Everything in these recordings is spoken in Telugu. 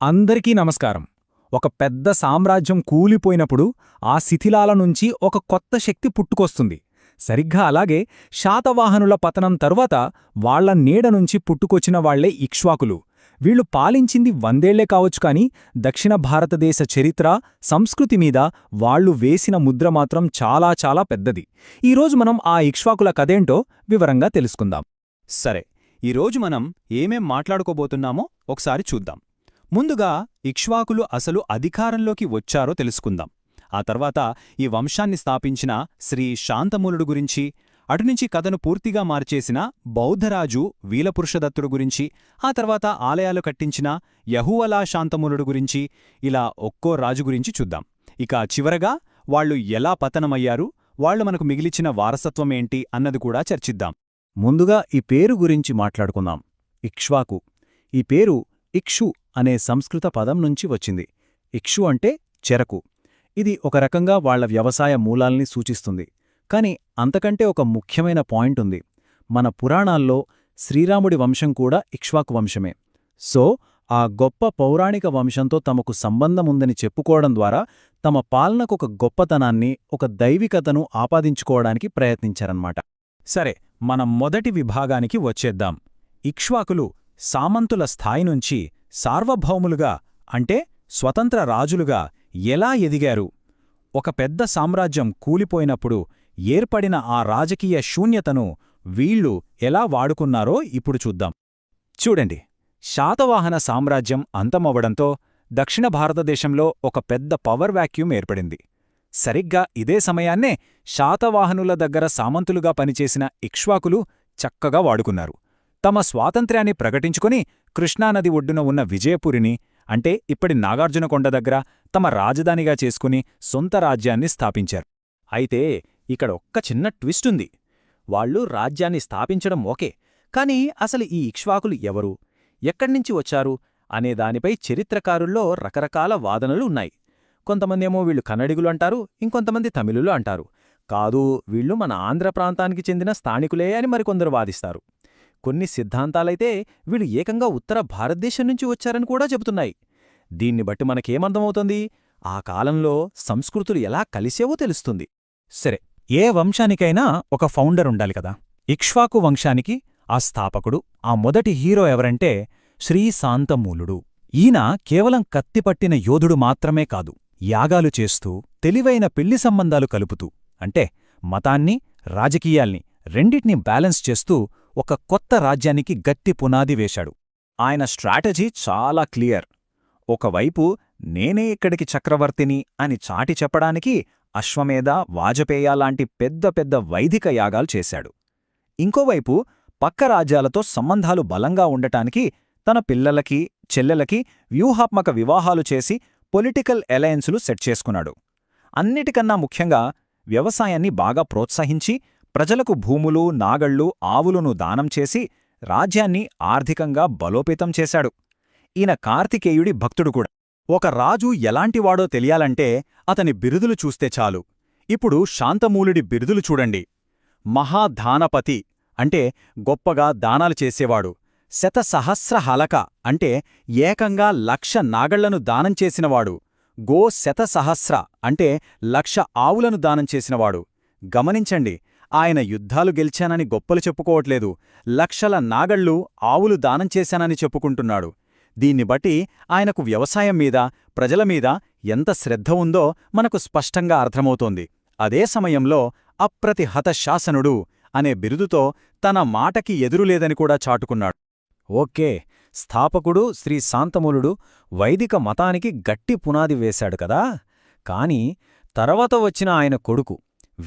అందరికీ నమస్కారం. ఒక పెద్ద సామ్రాజ్యం కూలిపోయినప్పుడు ఆ శిథిలాల నుంచి ఒక కొత్త శక్తి పుట్టుకొస్తుంది. సరిగ్గా అలాగే శాతవాహనుల పతనం తరువాత వాళ్ళ నీడ నుంచి పుట్టుకొచ్చిన వాళ్ళే ఇక్ష్వాకులు. వీళ్ళు పాలించింది వందేళ్ళే కావచ్చు కాని దక్షిణ భారతదేశ చరిత్ర సంస్కృతి మీద వాళ్ళు వేసిన ముద్ర మాత్రం చాలా చాలా పెద్దది. ఈరోజు మనం ఆ ఇక్ష్వాకుల కథేంటో వివరంగా తెలుసుకుందాం. సరే ఈరోజు మనం ఏమేం మాట్లాడుకోబోతున్నామో ఒకసారి చూద్దాం. ముందుగా ఇక్ష్వాకులు అసలు అధికారంలోకి వచ్చారో తెలుసుకుందాం. ఆ తర్వాత ఈ వంశాన్ని స్థాపించిన శ్రీ శాంతమూలుడు గురించి అటునుంచి కథను పూర్తిగా మార్చేసిన బౌద్ధరాజు వీలపురుషదత్తుడు గురించి ఆ తర్వాత ఆలయాలు కట్టించిన యహువలా శాంతమూలుడు గురించి ఇలా ఒక్కో రాజు గురించి చూద్దాం. ఇక చివరగా వాళ్ళు ఎలా పతనమయ్యారు వాళ్ళు మనకు మిగిలిచిన వారసత్వమేంటి అన్నది కూడా చర్చిద్దాం. ముందుగా ఈ పేరు గురించి మాట్లాడుకుందాం. ఇక్ష్వాకు. ఈ పేరు ఇక్షు అనే సంస్కృత పదం నుంచి వచ్చింది. ఇక్షు అంటే చెరకు. ఇది ఒక రకంగా వాళ్ళ వ్యవసాయ మూలాల్ని సూచిస్తుంది. కాని అంతకంటే ఒక ముఖ్యమైన పాయింట్ ఉంది. మన పురాణాల్లో శ్రీరాముడి వంశం కూడా ఇక్ష్వాకు వంశమే. సో ఆ గొప్ప పౌరాణిక వంశంతో తమకు సంబంధముందని చెప్పుకోవడం ద్వారా తమ పాలనకొక గొప్పతనాన్ని ఒక దైవికతను ఆపాదించుకోవడానికి ప్రయత్నించారన్నమాట. సరే మనం మొదటి విభాగానికి వచ్చేద్దాం. ఇక్ష్వాకులు సామంతుల స్థాయి నుంచి సార్వభౌములుగా అంటే స్వతంత్ర రాజులుగా ఎలా ఎదిగారు? ఒక పెద్ద సామ్రాజ్యం కూలిపోయినప్పుడు ఏర్పడిన ఆ రాజకీయ శూన్యతను వీళ్ళు ఎలా వాడుకున్నారో ఇప్పుడు చూద్దాం. చూడండి. శాతవాహన సామ్రాజ్యం అంతమవ్వడంతో దక్షిణ భారతదేశంలో ఒక పెద్ద పవర్ వ్యాక్యూమ్ ఏర్పడింది. సరిగ్గా ఇదే సమయాన్నే శాతవాహనుల దగ్గర సామంతులుగా పనిచేసిన ఇక్ష్వాకులు చక్కగా వాడుకున్నారు. తమ స్వాతంత్ర్యాన్ని ప్రకటించుకుని కృష్ణానది ఒడ్డున ఉన్న విజయపురిని అంటే ఇప్పటి నాగార్జునకొండ దగ్గర తమ రాజధానిగా చేసుకుని సొంత రాజ్యాన్ని స్థాపించారు. అయితే ఇక్కడ ఒక్క చిన్న ట్విస్టుంది వాళ్ళు రాజ్యాన్ని స్థాపించడం ఓకే కాని అసలు ఈ ఇక్ష్వాకులు ఎవరు? ఎక్కడ్నించి వచ్చారు? అనే దానిపై చరిత్రకారుల్లో రకరకాల వాదనలు ఉన్నాయి. కొంతమందేమో వీళ్ళు కన్నడిగులు అంటారు ఇంకొంతమంది తమిళులు అంటారు. కాదు వీళ్ళు మన ఆంధ్ర ప్రాంతానికి చెందిన స్థానికులే అని మరికొందరు వాదిస్తారు. కొన్ని సిద్ధాంతాలైతే వీళ్ళు ఏకంగా ఉత్తర భారతదేశం నుంచి వచ్చారని కూడా చెబుతున్నాయి. దీన్ని బట్టి మనకేమర్థమవుతుంది? ఆ కాలంలో సంస్కృతులు ఎలా కలిసేవో తెలుస్తుంది. సరే ఏ వంశానికైనా ఒక ఫౌండర్ ఉండాలి కదా. ఇక్ష్వాకు వంశానికి ఆ స్థాపకుడు ఆ మొదటి హీరో ఎవరంటే శ్రీశాంతమూలుడు ఈయన కేవలం కత్తిపట్టిన యోధుడు మాత్రమే కాదు యాగాలు చేస్తూ తెలివైన పెళ్ళి సంబంధాలు కలుపుతూ అంటే మతాన్ని రాజకీయాల్ని రెండిటినీ బ్యాలెన్స్ చేస్తూ ఒక కొత్త రాజ్యానికి గట్టి పునాది వేశాడు. ఆయన స్ట్రాటజీ చాలా క్లియర్. ఒకవైపు నేనే ఇక్కడికి చక్రవర్తిని అని చాటి చెప్పడానికి అశ్వమేధ వాజపేయ లాంటి పెద్ద పెద్ద వైదిక యాగాలు చేశాడు. ఇంకోవైపు పక్క రాజ్యాలతో సంబంధాలు బలంగా ఉండటానికి తన పిల్లలకి చెల్లెలకి వ్యూహాత్మక వివాహాలు చేసి పొలిటికల్ ఎలయన్సులు సెట్ చేసుకున్నాడు. అన్నిటికన్నా ముఖ్యంగా వ్యవసాయాన్ని బాగా ప్రోత్సహించి ప్రజలకు భూములు నాగళ్ళు ఆవులను దానం చేసి రాజ్యాన్ని ఆర్థికంగా బలోపేతం చేశాడు. ఈయన కార్తికేయుడి భక్తుడు కూడా. ఒక రాజు ఎలాంటివాడో తెలియాలంటే అతని బిరుదులు చూస్తే చాలు. ఇప్పుడు శాంతమూలుడి బిరుదులు చూడండి. మహాధానపతి అంటే గొప్పగా దానాలు చేసేవాడు. శతసహస్ర హలక అంటే ఏకంగా లక్ష నాగళ్ళను దానం చేసినవాడు. గో శతసహస్ర అంటే లక్ష ఆవులను దానం చేసినవాడు. గమనించండి ఆయన యుద్ధాలు గెలిచానని గొప్పలు చెప్పుకోవట్లేదు. లక్షల నాగళ్ళు ఆవులు దానం చేశానని చెప్పుకుంటున్నాడు. దీన్ని బట్టి ఆయనకు వ్యవసాయం మీద ప్రజల మీద ఎంత శ్రద్ధ ఉందో మనకు స్పష్టంగా అర్థమవుతోంది. అదే సమయంలో అప్రతిహత శాసనుడు అనే బిరుదుతో తన మాటకి ఎదురులేదని కూడా చాటుకున్నాడు. ఓకే స్థాపకుడు శ్రీ శాంతమూలుడు వైదిక మతానికి గట్టి పునాది వేశాడు కదా? కాని తర్వాత వచ్చిన ఆయన కొడుకు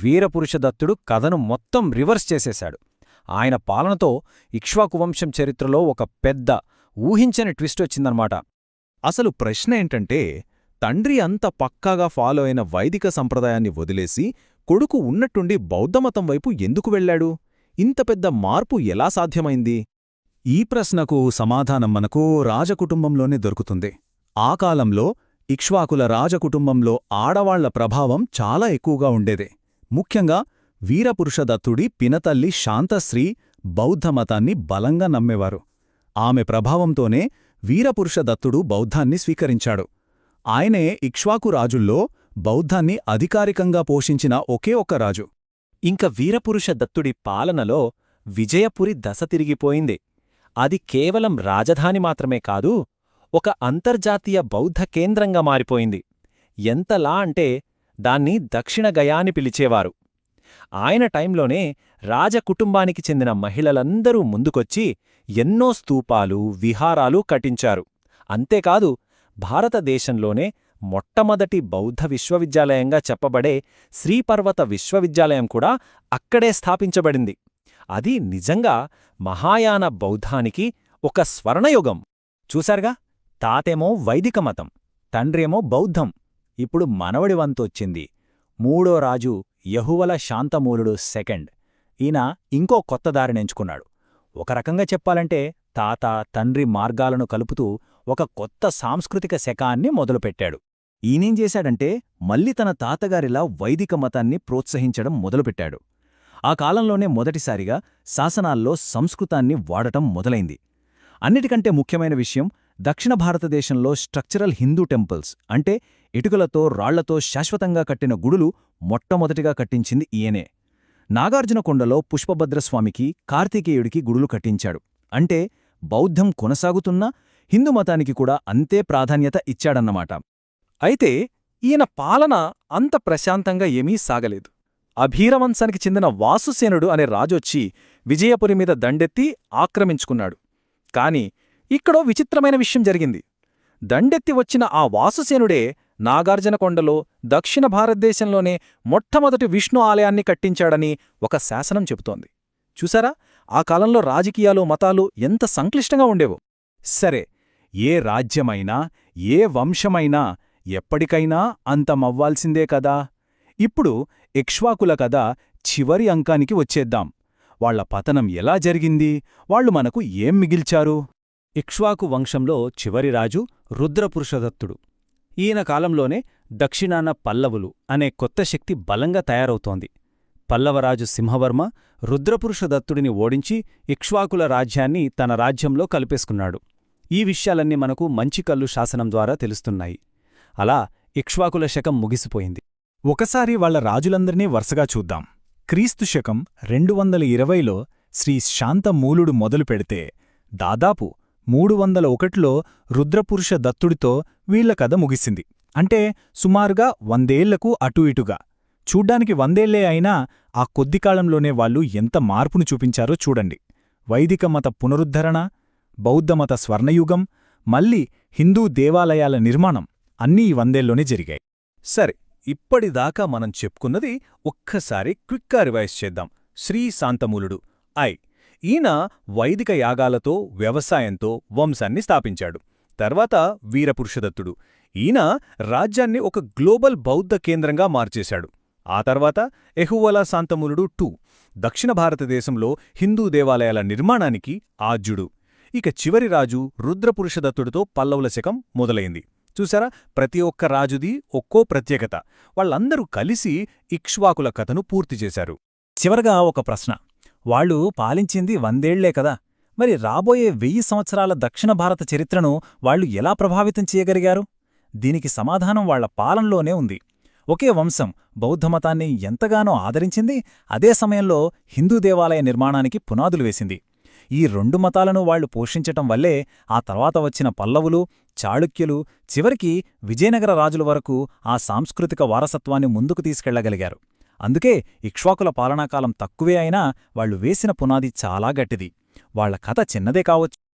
వీరపురుషదత్తుడు కథను మొత్తం రివర్స్ చేసేశాడు. ఆయన పాలనతో ఇక్ష్వాకు వంశం చరిత్రలో ఒక పెద్ద ఊహించని ట్విస్ట్ వచ్చిందన్నమాట. అసలు ప్రశ్న ఏంటంటే తండ్రి అంత పక్కాగా ఫాలో అయిన వైదిక సంప్రదాయాన్ని వదిలేసి కొడుకు ఉన్నట్టుండి బౌద్ధమతం వైపు ఎందుకు వెళ్ళాడు ఇంత పెద్ద మార్పు ఎలా సాధ్యమైంది? ఈ ప్రశ్నకు సమాధానం మనకు రాజకుటుంబంలోనే దొరుకుతుంది. ఆ కాలంలో ఇక్ష్వాకుల రాజకుటుంబంలో ఆడవాళ్ళ ప్రభావం చాలా ఎక్కువగా ఉండేదే. ముఖ్యంగా వీరపురుషదత్తుడి పినతల్లి శాంతశ్రీ బౌద్ధమతాన్ని బలంగా నమ్మేవారు. ఆమె ప్రభావంతోనే వీరపురుషదత్తుడు బౌద్ధాన్ని స్వీకరించాడు. ఆయనే ఇక్ష్వాకు రాజుల్లో బౌద్ధాన్ని అధికారికంగా పోషించిన ఒకే ఒక్క రాజు. ఇంక వీరపురుష దత్తుడి పాలనలో విజయపురి దశ తిరిగిపోయింది. అది కేవలం రాజధాని మాత్రమే కాదు ఒక అంతర్జాతీయ బౌద్ధ కేంద్రంగా మారిపోయింది. ఎంతలా అంటే దాన్ని దక్షిణ గయాని పిలిచేవారు. ఆయన టైంలోనే రాజకుటుంబానికి చెందిన మహిళలందరూ ముందుకొచ్చి ఎన్నో స్తూపాలు విహారాలు కట్టించారు అంతేకాదు భారతదేశంలోనే మొట్టమొదటి బౌద్ధ విశ్వవిద్యాలయంగా చెప్పబడే శ్రీపర్వత విశ్వవిద్యాలయం కూడా అక్కడే స్థాపించబడింది. అది నిజంగా మహాయాన బౌద్ధానికి ఒక స్వర్ణయుగం. చూశారుగా? తాతేమో వైదిక మతం తండ్రేమో బౌద్ధం. ఇప్పుడు మనవడి వంతొచ్చింది. మూడో రాజు యహువల శాంతమూలుడు సెకండ్. ఈయన ఇంకో కొత్త దారినెంచుకున్నాడు ఒక రకంగా చెప్పాలంటే తాత తండ్రి మార్గాలను కలుపుతూ ఒక కొత్త సాంస్కృతిక శకాన్ని మొదలుపెట్టాడు. ఈయనేం చేశాడంటే మళ్ళీ తన తాతగారిలా వైదిక మతాన్ని ప్రోత్సహించడం మొదలుపెట్టాడు. ఆ కాలంలోనే మొదటిసారిగా శాసనాల్లో సంస్కృతాన్ని వాడటం మొదలైంది. అన్నిటికంటే ముఖ్యమైన విషయం దక్షిణ భారతదేశంలో స్ట్రక్చరల్ హిందూ టెంపుల్స్ అంటే ఇటుకలతో రాళ్ళతో శాశ్వతంగా కట్టిన గుడులు మొట్టమొదటిగా కట్టించింది ఈయనే. నాగార్జునకొండలో పుష్పభద్రస్వామికి కార్తికేయుడికి గుడులు కట్టించాడు. అంటే బౌద్ధం కొనసాగుతున్నా హిందూ మతానికి కూడా అంతే ప్రాధాన్యత ఇచ్చాడన్నమాట. అయితే ఈయన పాలన అంత ప్రశాంతంగా ఏమీ సాగలేదు. అభీరవంశానికి చెందిన వాసుసేనుడు అనే రాజొచ్చి విజయపురి మీద దండెత్తి ఆక్రమించుకున్నాడు. కాని ఇక్కడో విచిత్రమైన విషయం జరిగింది. దండెత్తి వచ్చిన ఆ వాసుసేనుడే నాగార్జునకొండలో దక్షిణ భారతదేశంలోనే మొట్టమొదటి విష్ణు ఆలయాన్ని కట్టించాడని ఒక శాసనం చెబుతోంది. చూసారా? ఆ కాలంలో రాజకీయాలు మతాలు ఎంత సంక్లిష్టంగా ఉండేవో. సరే ఏ రాజ్యమైనా ఏ వంశమైనా ఎప్పటికైనా అంతమవ్వాల్సిందే కదా. ఇప్పుడు ఇక్ష్వాకుల కథ చివరి అంకానికి వచ్చేద్దాం. వాళ్ళ పతనం ఎలా జరిగింది? వాళ్ళు మనకు ఏం మిగిల్చారు? ఇక్ష్వాకు వంశంలో చివరి రాజు రుద్రపురుషదత్తుడు. ఈయన కాలంలోనే దక్షిణాన పల్లవులు అనే కొత్త శక్తి బలంగా తయారవుతోంది. పల్లవరాజు సింహవర్మ రుద్రపురుషదత్తుడిని ఓడించి ఇక్ష్వాకుల రాజ్యాన్ని తన రాజ్యంలో కలిపేసుకున్నాడు. ఈ విషయాలన్నీ మనకు మంచికల్లు శాసనం ద్వారా తెలుస్తున్నాయి. అలా ఇక్ష్వాకుల శకం ముగిసిపోయింది. ఒకసారి వాళ్ళ రాజులందరినీ వరుసగా చూద్దాం. క్రీస్తు శకం రెండు వందల ఇరవైలో శ్రీ శాంతమూలుడు మొదలు పెడితే దాదాపు మూడు వందల ఒకటిలో రుద్రపురుష దత్తుడితో వీళ్ళ కథ ముగిసింది. అంటే సుమారుగా వందేళ్ళకు అటూ ఇటుగా. చూడ్డానికి వందేళ్ళే అయినా ఆ కొద్ది కాలంలోనే వాళ్ళు ఎంత మార్పును చూపించారో చూడండి. వైదిక మత పునరుద్ధరణ బౌద్ధమత స్వర్ణయుగం మళ్ళీ హిందూ దేవాలయాల నిర్మాణం అన్నీ ఈ వందేల్లోనే జరిగాయి. సరే ఇప్పటిదాకా మనం చెప్పుకున్నది ఒక్కసారి క్విక్గా రివైజ్ చేద్దాం. శ్రీ శాంతమూలుడు ఐ. ఈయన వైదిక యాగాలతో వ్యవసాయంతో వంశాన్ని స్థాపించాడు. తర్వాత వీరపురుషదత్తుడు. ఈయన రాజ్యాన్ని ఒక గ్లోబల్ బౌద్ధ కేంద్రంగా మార్చేశాడు. ఆ తర్వాత ఎహువలా శాంతములుడు టూ దక్షిణ భారతదేశంలో హిందూ దేవాలయాల నిర్మాణానికి ఆజ్యుడు. ఇక చివరి రాజు రుద్రపురుషదత్తుడితో పల్లవుల శకం మొదలైంది. చూసారా ప్రతి ఒక్క రాజుది ఒక్కో ప్రత్యేకత. వాళ్ళందరూ కలిసి ఇక్ష్వాకుల కథను పూర్తి చేశారు. చివరగా ఒక ప్రశ్న. వాళ్ళు పాలించింది వందేళ్ళే కదా. మరి రాబోయే వెయ్యి సంవత్సరాల దక్షిణ భారత చరిత్రను వాళ్ళు ఎలా ప్రభావితం చేయగలిగారు? దీనికి సమాధానం వాళ్ళ పాలనలోనే ఉంది. ఒకే వంశం బౌద్ధమతాన్ని ఎంతగానో ఆదరించింది అదే సమయంలో హిందూ దేవాలయ నిర్మాణానికి పునాదులు వేసింది. ఈ రెండు మతాలను వాళ్ళు పోషించటం వల్లే ఆ తర్వాత వచ్చిన పల్లవులు చాళుక్యులు చివరికి విజయనగర రాజుల వరకు ఆ సాంస్కృతిక వారసత్వాన్ని ముందుకు తీసుకెళ్ళగలిగారు. అందుకే ఇక్ష్వాకుల పాలనాకాలం తక్కువే అయినా వాళ్ళు వేసిన పునాది చాలా గట్టిది. వాళ్ళ కథ చిన్నదే కావచ్చు.